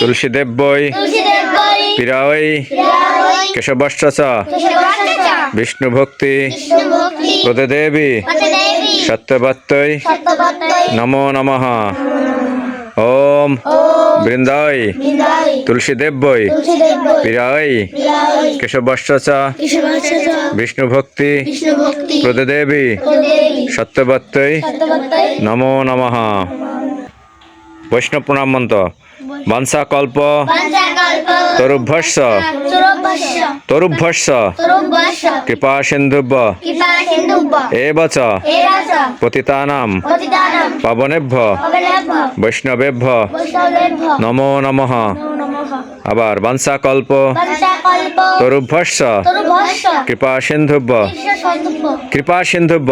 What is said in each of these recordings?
তুলসীদেবৈ পিরাওই প্রিয়ায় কেশবশ্চ চ বিষ্ণু ভক্তি বিষ্ণুভক্তি প্রদেবী পতদেবী সত্যবত্যই সত্যবত্তৈ নমো নমঃ। ওম বৃন্দাই তুলসীদেবৈ পিরাই প্রিয়ায় কেশবশ্চ চ বিষ্ণু ভক্তি বিষ্ণুভক্তি প্রদেবী পতদেবী সত্যবত্যই সত্যবত্তৈ নমো। নমঃ। বৈষ্ণব প্রণাম মন্ত্র। বাঞ্ছা কল্প পঞ্চাকল্প তরুভ্যস্য। তরুভ্যস্য। কৃপা সিন্ধুব্য। এব চ এরাস পতিতানাম। পাবনেভ্য। বৈষ্ণবেভ্য। নমো নমঃ। আবার বাঞ্ছা কল্প পঞ্চাকল্প তরুভ্যস্য। কৃপা সন্দুব্য কৃপা সিন্ধুব্য।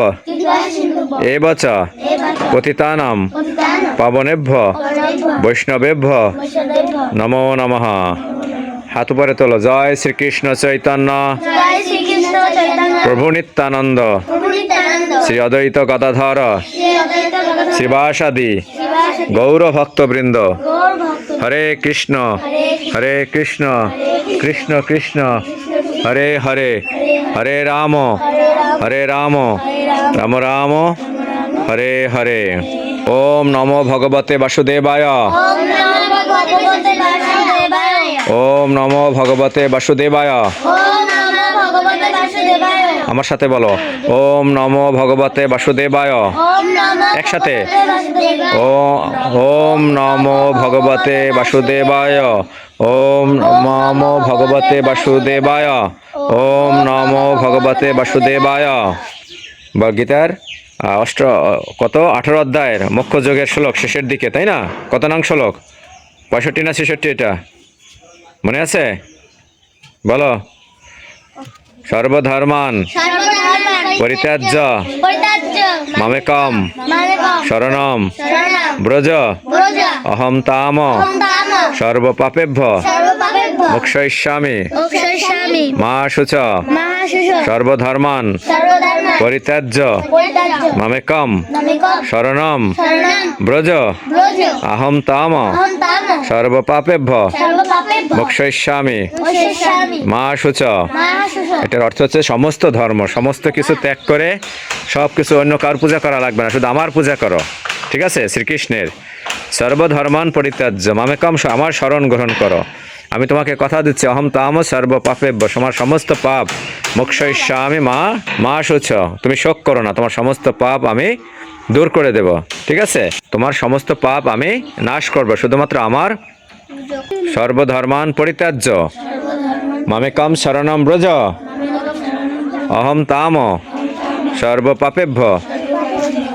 এবাচ পতিতানাম। পাবনেভ্য। বৈষ্ণবেভ্য। নমো নমঃ। হাত উপরে তোলো। জয় শ্রীকৃষ্ণ চৈতন্য। প্রভু নিত্যানন্দ। শ্রী অদ্বৈত গদাধর। শ্রীবাসাদি। শিবাস গৌর ভক্তবৃন্দ হরে কৃষ্ণ। হরে কৃষ্ণ। কৃষ্ণ। কৃষ্ণ হরে হরে। হরে রাম। হরে রাম। রাম রাম। হরে হরে। ওম নমো ভগবতে বাসুদেবায়। ওম নমো ভগবতে বাসুদেবায়। আমার সাথে বলো। ওম নমো ভগবতে বাসুদেবায়। একসাথে। ও, ওম নমো ভগবতে বাসুদেবায়। ওম নমো ভগবতে বাসুদেবায়। ওম নমো ভগবতে বাসুদেবায়। বা গীতার। অষ্ট কত? আঠারো অধ্যায়ের মুখ্য যোগের শ্লোক শেষের দিকে তাই না? কত নং শ্লোক? পঁয়ষট্টি না ছেষট্টি এটা? মনে আছে? বলো। সর্বধর্মান। পরিত্যাজ্য। মামেকম। শরণম। ব্রজ। অহম তাম। সর্বপাপেভ্য। মোক্ষয়িষ্যামি মা শুচ সর্বধর্মান। পরিত্যাজ্য। মামেকম শরণম। ব্রজ। অহম তাম। সর্বপাপেভ্য। মোক্ষয়িষ্যামি মা শুচ এটার অর্থ হচ্ছে সমস্ত ধর্ম। সমস্ত কিছু ত্যাগ করে সব কিছু অন্য কার পূজা করা লাগবে না। শুধু আমার পূজা করো। ঠিক আছে? শ্রীকৃষ্ণের। সর্বধর্মান পরিত্যাজ্য। মামেকম আমার শরণ গ্রহণ করো। আমি তোমাকে কথা দিচ্ছি, অহম তাম সর্ব পাপেব্য তোমার সমস্ত পাপ মোক্ষয়িষ্যামি মা মা শুচ তুমি শোক করো না, তোমার সমস্ত পাপ আমি দূর করে দেব, ঠিক আছে? তোমার সমস্ত পাপ আমি নাশ করব, শুধুমাত্র আমার সর্বধর্মান পরিত্যাজ্য। মামেকম শরণম ব্রজ। অহম তাম সর্বপাপেভ্য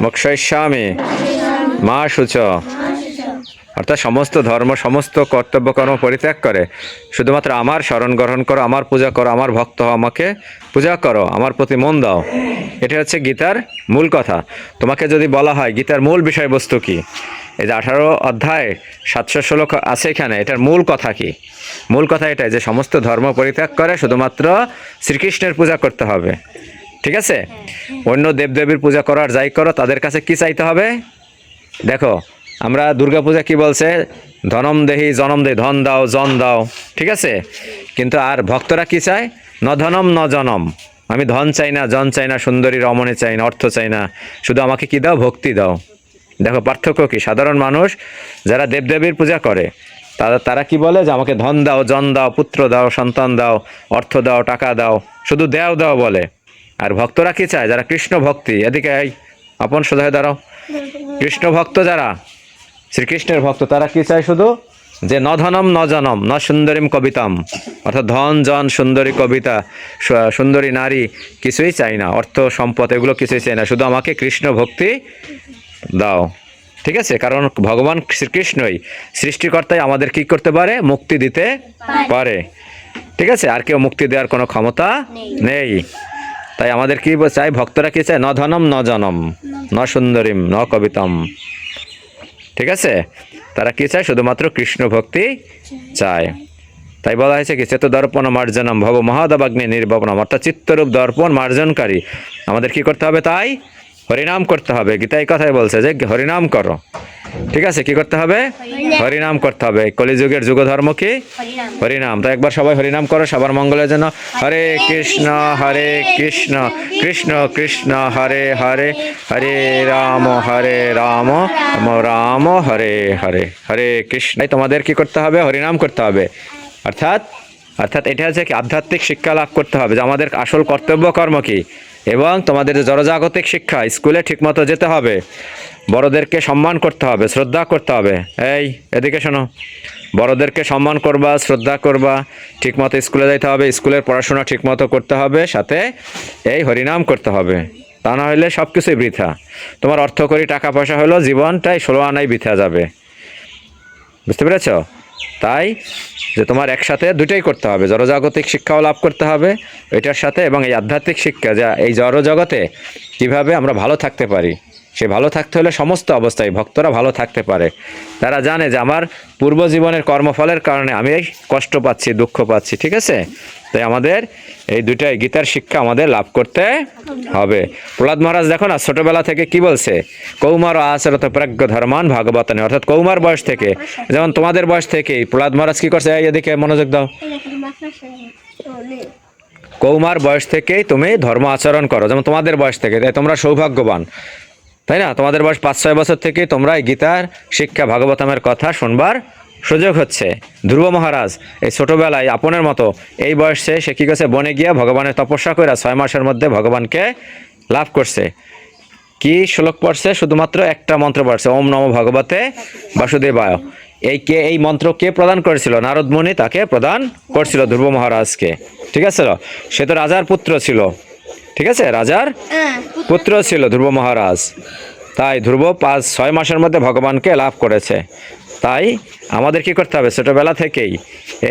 মোক্ষয়িষ্যামি মা শুচ অর্থাৎ সমস্ত ধর্ম, সমস্ত কর্তব্য, কর্ম পরিত্যাগ করে। শুধুমাত্র আমার স্মরণ গ্রহণ করো, আমার পূজা করো, আমার ভক্ত আমাকে পূজা করো, আমার প্রতি মন দাও। এটা হচ্ছে গীতার মূল কথা। তোমাকে যদি বলা হয়, গীতার মূল বিষয়বস্তু কি? এই যে আঠারো অধ্যায় সাতশো ষোলো আছে এখানে, এটার মূল কথা কি? মূল কথা এটাই যে সমস্ত ধর্ম পরিত্যাগ করে, শুধুমাত্র শ্রীকৃষ্ণের পূজা করতে হবে। ঠিক আছে? অন্য দেবদেবীর পূজা করার যাই করো, তাদের কাছে কি চাইতে হবে? দেখো আমরা দুর্গাপূজা কি বলছে? ধনম দেহি, জনম দেহি, ধন দাও, জন দাও। ঠিক আছে? কিন্তু আর ভক্তরা কি চায়? ন ধনম, ন জনম। আমি ধন চাই না, জন চাই না, সুন্দরী, রমণী চাই না, অর্থ চাই না। শুধু আমাকে কি দাও? ভক্তি দাও। দেখো, পার্থক্য কি? সাধারণ মানুষ যারা দেবদেবীর পূজা করে, তারা তারা কি বলে যে আমাকে ধন দাও, জন দাও, পুত্র দাও, সন্তান দাও, অর্থ দাও, টাকা দাও, শুধু দেও দাও বলে। আর ভক্তরা কি চায়? যারা কৃষ্ণ ভক্তি। এদিকে আপন সোজা হয়ে দাঁড়াও। কৃষ্ণ ভক্ত যারা শ্রীকৃষ্ণের ভক্ত তারা কি চায় শুধু? যে ন ধনম ন জনম ন সুন্দরীম কবিতাম। অর্থাৎ ধন জন সুন্দরী কবিতা সুন্দরী নারী কিছুই চাই না। অর্থ সম্পদ এগুলো কিছুই চাই না। শুধু আমাকে কৃষ্ণ ভক্তি দাও। ঠিক আছে? কারণ ভগবান শ্রীকৃষ্ণই সৃষ্টিকর্তাই আমাদের কি করতে পারে? মুক্তি দিতে পারে। ঠিক আছে? আর কেউ মুক্তি দেওয়ার কোনো ক্ষমতা নেই। তাই আমাদের কি চাই ভক্তরা কি চায়? ন ধনম ন জনম ন সুন্দরীম ন কবিতম। ঠিক আছে? তারা কি চায়? শুধুমাত্র কৃষ্ণ ভক্তি চায়। তাই বলা হয়েছে কি, চেত দর্পণ মার্জনম, ভব মহাদবাগ্নি নির্বাপনম অর্থাৎ চিত্তরূপ দর্পণ মার্জনকারী। আমাদের কি করতে হবে তাই? হরিনাম করতে হবে। গীতাই কথাই বলছে যে, হরিনাম করো। ঠিক আছে কি করতে হবে? হরিনাম। করতে হবে। কলিযুগের যুগ ধর্ম কি? হরিনাম। তো একবার সবাই হরিনাম করো সবার মঙ্গলের জন্য। হরে কৃষ্ণ হরে কৃষ্ণ কৃষ্ণ। কৃষ্ণ হরে হরে হরে রাম হরে রাম রাম হরে হরে হরে কৃষ্ণ। তোমাদের কি করতে হবে? হরিনাম করতে হবে। অর্থাৎ অর্থাৎ এটা হচ্ছে কি? আধ্যাত্মিক শিক্ষা লাভ করতে হবে। যে আমাদের আসল কর্তব্য কর্ম কি? এবং তোমাদের যে জড়জাগতিক শিক্ষা স্কুলে ঠিকমতো যেতে হবে। বড়দেরকে সম্মান করতে হবে, শ্রদ্ধা করতে হবে। এই, এদিকে শোনো। বড়দেরকে সম্মান করবা, শ্রদ্ধা করবা, ঠিকমতো স্কুলে যাইতে হবে, স্কুলের পড়াশোনা ঠিকমতো করতে হবে, সাথে এই হরিনাম করতে হবে। তা না হলে সব কিছুই বৃথা। তোমার অর্থ করি টাকা পয়সা হলো জীবনটাই ষোলো আনাই বৃথা যাবে। বুঝতে পেরেছ? তাই যে তোমার একসাথে দুটোই করতে হবে, জড়জাগতিক শিক্ষাও লাভ করতে হবে, এটার সাথে এবং এই আধ্যাত্মিক শিক্ষা, যা এই জড়জগতে কীভাবে আমরা ভালো থাকতে পারি। সে ভালো থাকতে হলে সমস্ত অবস্থায় ভক্তরা ভালো থাকতে পারে। তারা জানে যে আমার পূর্ব জীবনের কর্মফলের কারণে আমি কষ্ট পাচ্ছি, দুঃখ পাচ্ছি, ঠিক আছে? তাই আমাদের এই দুটাই গীতার শিক্ষা আমাদের লাভ করতে হবে। প্রহ্লাদ মহারাজ দেখো না, ছোটবেলা থেকে কি বলছে? কৌমার আচরত প্রাজ্ঞ ধর্মান ভাগবত ভাগবতনে। অর্থাৎ কৌমার বয়স থেকে। যেমন তোমাদের বয়স থেকেই। প্রহ্লাদ মহারাজ কি করছে? এদিকে মনোযোগ দাও। কৌমার বয়স থেকেই তুমি ধর্ম আচরণ করো। যেমন তোমাদের বয়স থেকে। তাই তোমরা সৌভাগ্যবান। তাই না? তোমাদের বয়স পাঁচ, ছয় বছর থেকে তোমরা এই গীতার শিক্ষা ভাগবতমের কথা শুনবার সুযোগ হচ্ছে। ধ্রুব মহারাজ, এই ছোটবেলায় আপনের মতো এই বয়সে সে কী করছে? বনে গিয়ে ভগবানের তপস্যা করে ছয় মাসের মধ্যে ভগবানকে লাভ করছে। কি শ্লোক পড়ছে? শুধুমাত্র একটা মন্ত্র পড়ছে, ওম নম ভগবতে বাসুদেবায়। এই কে, এই মন্ত্র কে প্রদান করেছিল? নারদ মুনি তাকে প্রদান করছিল ধ্রুব মহারাজকে। ঠিক আছে? সে তো রাজার পুত্র ছিল। ঠিক আছে রাজার পুত্র ছিল ধ্রুব মহারাজ। তাই ধ্রুব পাঁচ ছয় মাসের মধ্যে ভগবানকে লাভ করেছে। তাই আমাদের কি করতে হবে? ছোটোবেলা থেকেই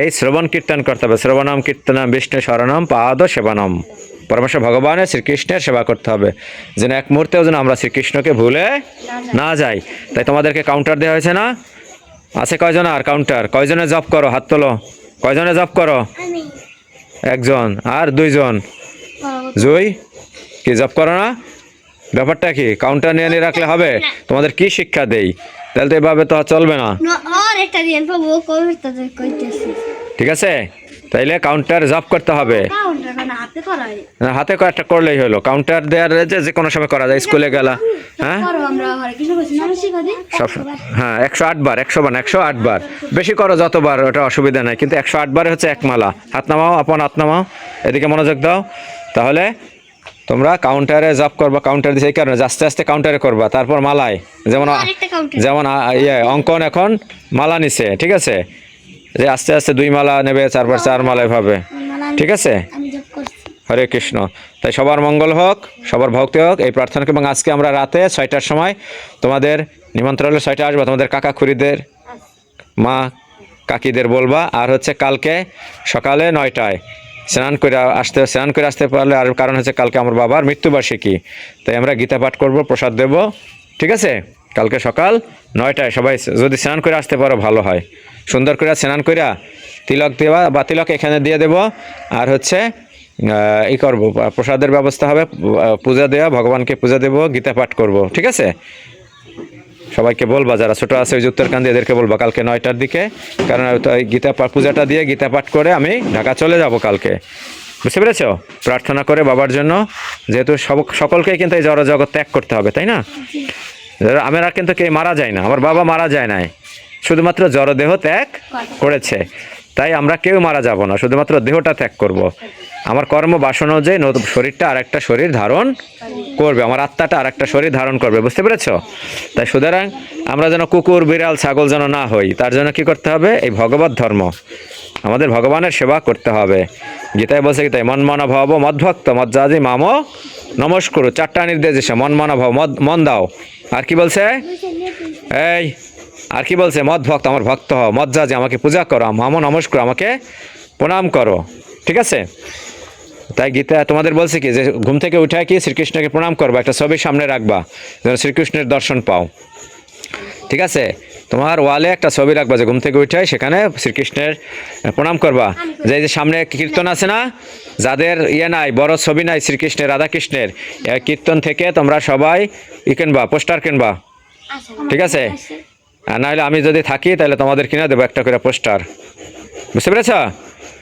এই শ্রবণ কীর্তন করতে হবে। শ্রবণম কীর্তনম বিষ্ণু শরণম পাদ সেবনম। পরমেশ্বর ভগবানের শ্রীকৃষ্ণের সেবা করতে হবে। যেন এক মুহূর্তেও যেন আমরা শ্রীকৃষ্ণকে ভুলে না যাই। তাই তোমাদেরকে কাউন্টার দেওয়া হয়েছে না? আছে কয়জন আর কাউন্টার কয়জনে জব করো? হাত তোলো। কয়জনে জব করো? একজন আর দুইজন। জুই কি জব করো না? ব্যাপারটা কি? কাউন্টার নিয়ে নিয়ে রাখলে হবে? তোমাদের কি শিক্ষা দেই? তাহলে তো এভাবে তো চলবে না। একটা ঠিক আছে? তাইলে কাউন্টার জব করতে হবে। মানে না, হাতে কয়েকটা করলেই হলো। কাউন্টার দেওয়ার যে যে কোনো সময় করা যায় স্কুলে গেলা। হ্যাঁ? হ্যাঁ একশো আট বার একশো বার একশো আট বার। বেশি করো যতবার ওটা অসুবিধা নাই। কিন্তু একশো আট বারে হচ্ছে এক মালা হাত নামাও আপন হাত নামাও। এদিকে মনোযোগ দাও। তাহলে তোমরা কাউন্টারে জব করবা কাউন্টার দিয়ে এই কারণে আস্তে আস্তে কাউন্টারে করবা তারপর মালায় যেমন যেমন ইয়ে অঙ্কন এখন মালা নিছে ঠিক আছে? যে আস্তে আস্তে দুই মালা নেবে চারবার চার মালা এভাবে ঠিক আছে? হরে কৃষ্ণ। তাই সবার মঙ্গল হোক সবার ভক্তি হোক এই প্রার্থনাকে এবং আজকে আমরা রাতে ছয়টার সময় তোমাদের নিমন্ত্রণ হলে ছয়টা আসবা তোমাদের কাকা খুরিদের মা কাকিদের বলবা। আর হচ্ছে কালকে সকালে নয়টায়। স্নান করে আসতে, স্নান করে আসতে পারলে আর কারণ হচ্ছে কালকে আমার বাবার মৃত্যুবার্ষিকী। তাই আমরা গীতা পাঠ করব, প্রসাদ দেব, ঠিক আছে? কালকে সকাল নয়টায় সবাই যদি স্নান করে আসতে পারো, ভালো হয়। সুন্দর করে স্নান করে তিলক দেওয়া বা তিলক এখানে দিয়ে দেব। আর হচ্ছে ই করব, প্রসাদের ব্যবস্থা হবে পূজা দেওয়া ভগবানকে পূজা দেব, গীতা পাঠ করব, ঠিক আছে? সবাইকে বলবা, যারা ছোটো আছে ওই উত্তরকান্দি এদেরকে বলবা কালকে নয়টার দিকে। কারণ গীতা পূজাটা দিয়ে গীতা পাঠ করে আমি ঢাকা চলে যাব কালকে। বুঝতে পেরেছ? প্রার্থনা করে বাবার জন্য, যেহেতু সব- সকলকেই কিন্তু এই জড় জগৎ ত্যাগ করতে হবে, তাই না? আমরা কিন্তু কেউ মারা যায় না, আমার বাবা মারা যায় নাই। শুধুমাত্র জড়দেহ ত্যাগ করেছে। তাই আমরা কেউ মারা যাব না, শুধুমাত্র দেহটা ত্যাগ করব। আমার কর্ম বাসন অনুযায়ী নতুন শরীরটা আর একটা শরীর ধারণ করবে, আমার আত্মাটা আর একটা শরীর ধারণ করবে, বুঝতে পেরেছ? তাই সুতরাং আমরা যেন কুকুর, বিড়াল, ছাগল যেন না হই, তার জন্য কি করতে হবে? এই ভগবত ধর্ম। আমাদের ভগবানের সেবা করতে হবে। গীতায় বলছে গীতায় মন মন ভব মদভক্ত মজ্জাজি মাম নমস্কুর। চারটা নির্দেশ দিছে মন মন ভব মদ, মন দাও। আর কি বলছে? এই, আর কি বলছে? মদ ভক্ত আমার ভক্ত হও। মজ্জা যে আমাকে পূজা করো। মামো নমস্কার, আমাকে প্রণাম করো। ঠিক আছে? তাই গীতা তোমাদের বলছে কি, যে ঘুম থেকে উঠে কি শ্রীকৃষ্ণকে প্রণাম করবা, একটা ছবি সামনে রাখবা, যেন শ্রীকৃষ্ণের দর্শন পাও। ঠিক আছে? তোমার ওয়ালে একটা ছবি রাখবা, যে ঘুম থেকে উঠে সেখানে শ্রীকৃষ্ণের প্রণাম করবা। যে যে সামনে কীর্তন আছে না, যাদের ইয়ে নাই, বড় ছবি নাই শ্রীকৃষ্ণের, রাধাকৃষ্ণের কীর্তন থেকে তোমরা সবাই ই কিনবা, পোস্টার কিনবা। ঠিক আছে? আর নাহলে আমি যদি থাকি, তাহলে তোমাদের কিনে দেবো একটা করে পোস্টার। বুঝতে পেরেছ?